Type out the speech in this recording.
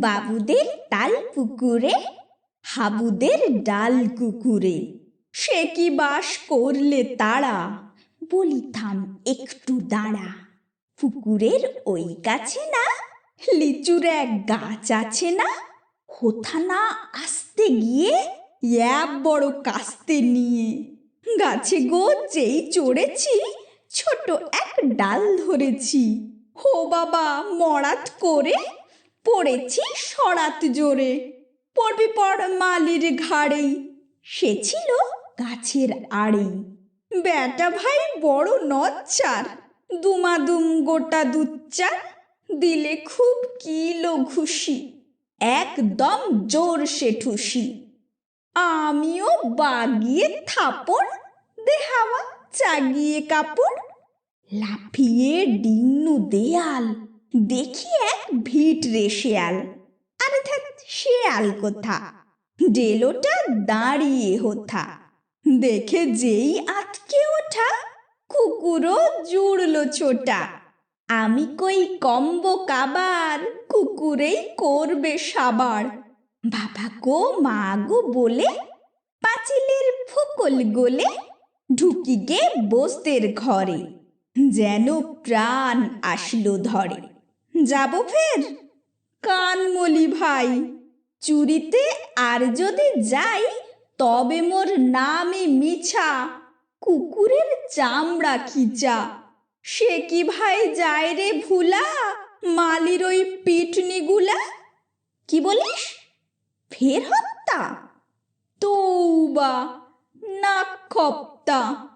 বাবুদের তাল পুকুরে, হাবুদের ডাল কুকুরে। সে কি বাস করলে তারা? বলি, থাম, একটু দাঁড়া। পুকুরের ওই কাছে না? লিচুর এক গাছ আছে না? হোথা না আসতে গিয়ে এক বড় কাস্তে নিয়ে। গাছে গো যেই চড়েছি, ছোট এক ডাল ধরেছি। হো বাবা, মরাত করে পড়েছি সরাত জোরে। পড়বি পড় মালির ঘাড়েই। সে ছিল গাছের আড়েই। বেটা ভাই বড় নচ্চার। দুমাদুম গোটা দুচ্চার। দিলে খুব কিলো ঘুষি। একদম জোর সে ঠুসি। আমিও বাগিয়ে থাপড়, দেহাওয়া চাগিয়ে কাপড়, লাফিয়ে ডিন্নু দেয়াল। দেখি এক ভিট রে শেয়াল আরে থাক, শেয়াল কোথা? ডেলোটা দাঁড়িয়ে হোথা। দেখে যেই আটকে ওঠা, কুকুরও জুড়লো ছোটা। আমি কই কম্ব কাবার, কুকুরেই করবে সাবার। বাবা গো, মা গো বলে, পাঁচিলের ফুকল গোলে ঢুকি গে বস্তের ঘরে। যেন প্রাণ আসলো ধরে। যাব ফের? কানমলি ভাই, চুরিতে আর যদি যাই, তবে মোর নামে মিছা, কুকুরের চামড়া খিচা। সে কি ভাই যায় রে ভুলা, মালির ওই পিটনিগুলা কি বলিস? ফের হত্যা? তৌবা নাক খপ্তা